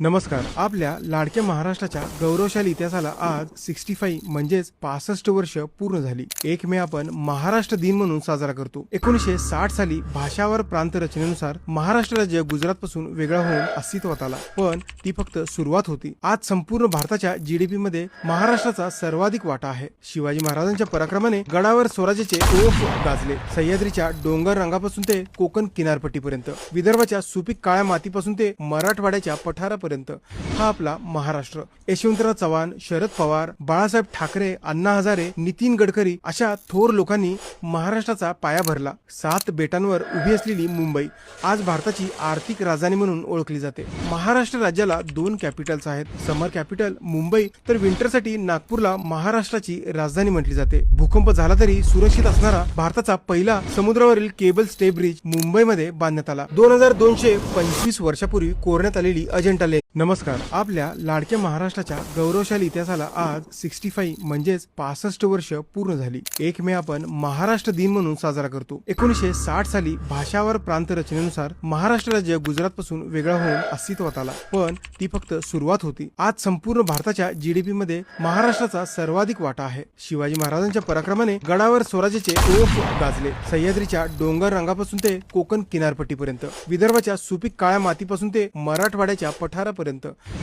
नमस्कार. आपल्या लाडक्या महाराष्ट्राच्या गौरवशाली इतिहासाला आज सिक्स्टी फाईव्ह म्हणजेच पासष्ट वर्ष पूर्ण झाली. एक मे आपण महाराष्ट्र दिन म्हणून साजरा करतो. एकोणीसशे साठ साली भाषावर प्रांत रचनेनुसार महाराष्ट्र राज्य गुजरात पासून वेगळा होऊन अस्तित्वात आला. पण ती फक्त सुरुवात होती. आज संपूर्ण भारताच्या जीडीपी मध्ये महाराष्ट्राचा सर्वाधिक वाटा आहे. शिवाजी महाराजांच्या पराक्रमाने गडावर स्वराज्याचे ओफ गाजले. सह्याद्रीच्या डोंगर रंगापासून ते कोकण किनारपट्टीपर्यंत विदर्भाच्या सुपीक काळ्या मातीपासून ते मराठवाड्याच्या आतापर्यंत हा आपला महाराष्ट्र. यशवंतराव चव्हाण शरद पवार बाळासाहेब ठाकरे अण्णा हजारे नितीन गडकरी अशा थोर लोकांनी महाराष्ट्राचा पाया भरला. सात बेटांवर उभी असलेली मुंबई आज भारताची आर्थिक राजधानी म्हणून ओळखली जाते. महाराष्ट्र राज्याला दोन कॅपिटल्स आहेत. Summer capital Mumbai. तर विंटरसाठी नागपूरला महाराष्ट्राची राजधानी म्हटली जाते. भूकंप झाला तरी सुरक्षित असणारा भारताचा पहिला समुद्रावरील केबल स्टे ब्रिज मुंबईमध्ये बांधण्यात आला. दोन हजार दोनशे पंचवीस वर्षापूर्वी कोरण्यात आलेली अजंठा le, नमस्कार. आपल्या लाडक्या महाराष्ट्राच्या गौरवशाली इतिहासाला आज सिक्स्टी फाईव्ह म्हणजेच पासष्ट वर्ष पूर्ण झाली. एक मे आपण महाराष्ट्र दिन म्हणून साजरा करतो. एकोणीसशे साठ साली भाषावर प्रांत रचनेनुसार महाराष्ट्र राज्य गुजरात पासून वेगळा होऊन अस्तित्वात आला. पण ती फक्त सुरुवात होती. आज संपूर्ण भारताच्या जीडीपी मध्ये महाराष्ट्राचा सर्वाधिक वाटा आहे. शिवाजी महाराजांच्या पराक्रमाने गडावर स्वराज्याचे ओफ गाजले. सह्याद्रीच्या डोंगर रंगापासून ते कोकण किनारपट्टीपर्यंत विदर्भाच्या सुपीक काळ्या मातीपासून ते मराठवाड्याच्या पठारापर्यंत.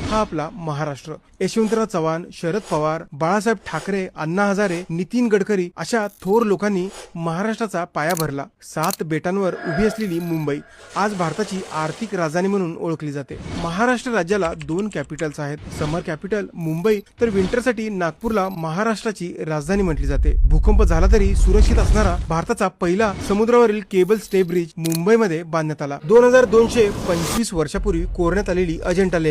हा आपला महाराष्ट्र. यशवंतराव चव्हाण शरद पवार बाळासाहेब ठाकरे अण्णा हजारे नितीन गडकरी अशा थोर लोकांनी महाराष्ट्राचा पाया भरला. सात बेटांवर उभी असलेली मुंबई आज भारताची आर्थिक राजधानी म्हणून ओळखली जाते. महाराष्ट्र राज्याला दोन कॅपिटल्स आहेत. Summer capital Mumbai. तर विंटरसाठी नागपूरला महाराष्ट्राची राजधानी म्हटली जाते. भूकंप झाला तरी सुरक्षित असणारा भारताचा पहिला समुद्रावरील केबल स्टे ब्रिज मुंबईमध्ये बांधण्यात आला. दोन हजार दोनशे पंचवीस वर्षापूर्वी कोरण्यात आलेली अजंठा